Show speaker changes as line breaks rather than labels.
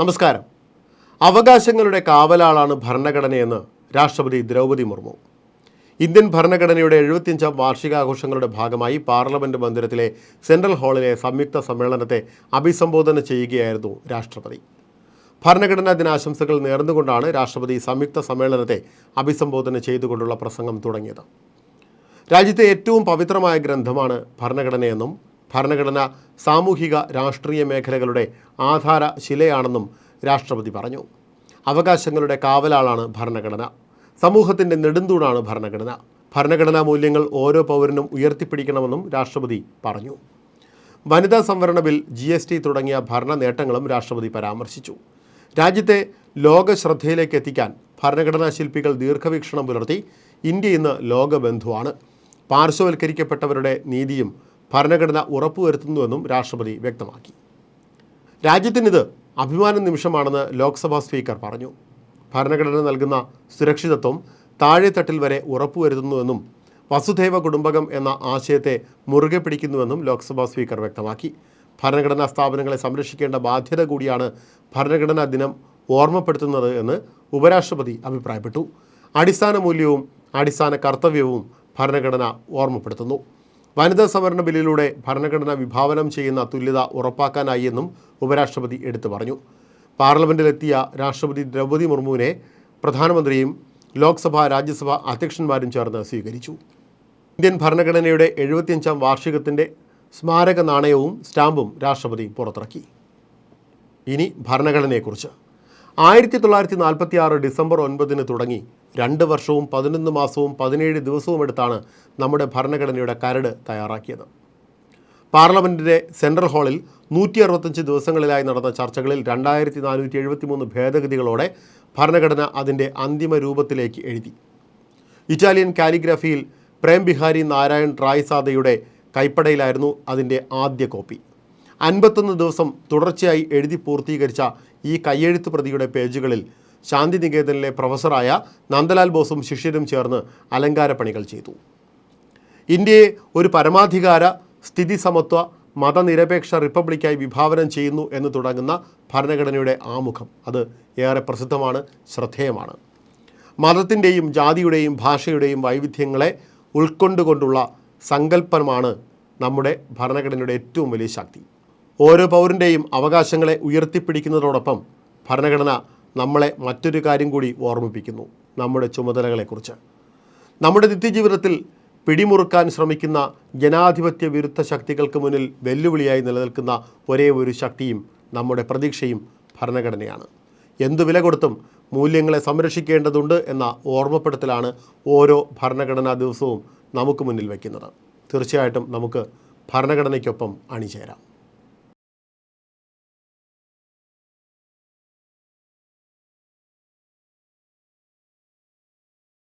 നമസ്കാരം. അവകാശങ്ങളുടെ കാവലാളാണ് ഭരണഘടനയെന്ന് രാഷ്ട്രപതി ദ്രൗപദി മുർമു. ഇന്ത്യൻ ഭരണഘടനയുടെ എഴുപത്തിയഞ്ചാം വാർഷികാഘോഷങ്ങളുടെ ഭാഗമായി പാർലമെന്റ് മന്ദിരത്തിലെ സെൻട്രൽ ഹാളിലെ സംയുക്ത സമ്മേളനത്തെ അഭിസംബോധന ചെയ്യുകയായിരുന്നു രാഷ്ട്രപതി. ഭരണഘടനാ ദിനാശംസകൾ നേർന്നുകൊണ്ടാണ് രാഷ്ട്രപതി സംയുക്ത സമ്മേളനത്തെ അഭിസംബോധന ചെയ്തുകൊണ്ടുള്ള പ്രസംഗം തുടങ്ങിയത്. രാജ്യത്തെ ഏറ്റവും പവിത്രമായ ഗ്രന്ഥമാണ് ഭരണഘടനയെന്നും ഭരണഘടന സാമൂഹിക രാഷ്ട്രീയ മേഖലകളുടെ ആധാര ശിലയാണെന്നും രാഷ്ട്രപതി പറഞ്ഞു. അവകാശങ്ങളുടെ കാവലാളാണ് ഭരണഘടന. സമൂഹത്തിന്റെ നെടുന്തൂണാണ് ഭരണഘടന. ഭരണഘടനാ മൂല്യങ്ങൾ ഓരോ പൗരനും ഉയർത്തിപ്പിടിക്കണമെന്നും രാഷ്ട്രപതി പറഞ്ഞു. വനിതാ സംവരണ ബിൽ ജി എസ് ടി തുടങ്ങിയ ഭരണ നേട്ടങ്ങളും രാഷ്ട്രപതി പരാമർശിച്ചു. രാജ്യത്തെ ലോക ശ്രദ്ധയിലേക്ക് എത്തിക്കാൻ ഭരണഘടനാ ശില്പികൾ ദീർഘവീക്ഷണം പുലർത്തി ഇന്ത്യ ഇന്ന് ലോകബന്ധുവാണ്. പാർശ്വവൽക്കരിക്കപ്പെട്ടവരുടെ നീതിയും ഭരണഘടന ഉറപ്പുവരുത്തുന്നുവെന്നും രാഷ്ട്രപതി വ്യക്തമാക്കി. രാജ്യത്തിനിത് അഭിമാന നിമിഷമാണെന്ന് ലോക്സഭാ സ്പീക്കർ പറഞ്ഞു. ഭരണഘടന നൽകുന്ന സുരക്ഷിതത്വം താഴെത്തട്ടിൽ വരെ ഉറപ്പുവരുത്തുന്നുവെന്നും വസുധൈവ കുടുംബകം എന്ന ആശയത്തെ മുറുകെ പിടിക്കുന്നുവെന്നും ലോക്സഭാ സ്പീക്കർ വ്യക്തമാക്കി. ഭരണഘടനാ സ്ഥാപനങ്ങളെ സംരക്ഷിക്കേണ്ട ബാധ്യത കൂടിയാണ് ഭരണഘടനാ ദിനം ഓർമ്മപ്പെടുത്തുന്നത് എന്ന് ഉപരാഷ്ട്രപതി അഭിപ്രായപ്പെട്ടു. അടിസ്ഥാന മൂല്യവും അടിസ്ഥാന കർത്തവ്യവും ഭരണഘടന ഓർമ്മപ്പെടുത്തുന്നു. വനിതാ സംവരണ ബില്ലിലൂടെ ഭരണഘടന വിഭാവനം ചെയ്യുന്ന തുല്യത ഉറപ്പാക്കാനായി എന്നും ഉപരാഷ്ട്രപതി എടുത്തു പറഞ്ഞു. പാർലമെന്റിലെത്തിയ രാഷ്ട്രപതി ദ്രൗപദി മുർമുവിനെ പ്രധാനമന്ത്രിയും ലോക്സഭ രാജ്യസഭ അധ്യക്ഷന്മാരും ചേർന്ന് സ്വീകരിച്ചു. ഇന്ത്യൻ ഭരണഘടനയുടെ എഴുപത്തിയഞ്ചാം വാർഷികത്തിന്റെ സ്മാരക നാണയവും സ്റ്റാമ്പും രാഷ്ട്രപതി പുറത്തിറക്കി. ഇനി ഭരണഘടനയെക്കുറിച്ച്. ആയിരത്തി തൊള്ളായിരത്തി നാൽപ്പത്തി ആറ് ഡിസംബർ ഒൻപതിന് തുടങ്ങി രണ്ട് വർഷവും പതിനൊന്ന് മാസവും പതിനേഴ് ദിവസവും എടുത്താണ് നമ്മുടെ ഭരണഘടനയുടെ കരട് തയ്യാറാക്കിയത്. പാർലമെന്റിന്റെ സെൻട്രൽ ഹാളിൽ നൂറ്റി അറുപത്തഞ്ച് ദിവസങ്ങളിലായി നടന്ന ചർച്ചകളിൽ രണ്ടായിരത്തി നാനൂറ്റി എഴുപത്തി മൂന്ന് ഭേദഗതികളോടെ ഭരണഘടന അതിന്റെ അന്തിമ രൂപത്തിലേക്ക് എഴുതി. ഇറ്റാലിയൻ കാലിഗ്രാഫിയിൽ പ്രേം ബിഹാരി നാരായൺ റായ്സാദയുടെ കൈപ്പടയിലായിരുന്നു അതിന്റെ ആദ്യ കോപ്പി. അൻപത്തൊന്ന് ദിവസം തുടർച്ചയായി എഴുതി പൂർത്തീകരിച്ച ഈ കയ്യെഴുത്ത് പ്രതിയുടെ പേജുകളിൽ ശാന്തിനികേതനിലെ പ്രൊഫസറായ നന്ദലാൽ ബോസും ശിഷ്യരും ചേർന്ന് അലങ്കാരപ്പണികൾ ചെയ്തു. ഇന്ത്യയെ ഒരു പരമാധികാര സ്ഥിതി സമത്വ മതനിരപേക്ഷ റിപ്പബ്ലിക്കായി വിഭാവനം ചെയ്യുന്നു എന്ന് തുടങ്ങുന്ന ഭരണഘടനയുടെ ആമുഖം. അത് ഏറെ പ്രസിദ്ധമാണ് ശ്രദ്ധേയമാണ്. മതത്തിന്റെയും ജാതിയുടെയും ഭാഷയുടെയും വൈവിധ്യങ്ങളെ ഉൾക്കൊണ്ടുകൊണ്ടുള്ള സങ്കല്പമാണ് നമ്മുടെ ഭരണഘടനയുടെ ഏറ്റവും വലിയ ശക്തി. ഓരോ പൗരന്റെയും അവകാശങ്ങളെ ഉയർത്തിപ്പിടിക്കുന്നതോടൊപ്പം ഭരണഘടന നമ്മളെ മറ്റൊരു കാര്യം കൂടി ഓർമ്മിപ്പിക്കുന്നു നമ്മുടെ ചുമതലകളെക്കുറിച്ച്. നമ്മുടെ നിത്യജീവിതത്തിൽ പിടിമുറുക്കാൻ ശ്രമിക്കുന്ന ജനാധിപത്യ വിരുദ്ധ ശക്തികൾക്ക് മുന്നിൽ വെല്ലുവിളിയായി നിലനിൽക്കുന്ന ഒരേ ഒരു ശക്തിയും നമ്മുടെ പ്രതീക്ഷയും ഭരണഘടനയാണ്. എന്തു വില കൊടുത്തും മൂല്യങ്ങളെ സംരക്ഷിക്കേണ്ടതുണ്ട് എന്ന ഓർമ്മപ്പെടുത്തലാണ് ഓരോ ഭരണഘടനാ ദിവസവും നമുക്ക് മുന്നിൽ വയ്ക്കുന്നത് തീർച്ചയായിട്ടും നമുക്ക് ഭരണഘടനയ്ക്കൊപ്പം അണിചേരാം.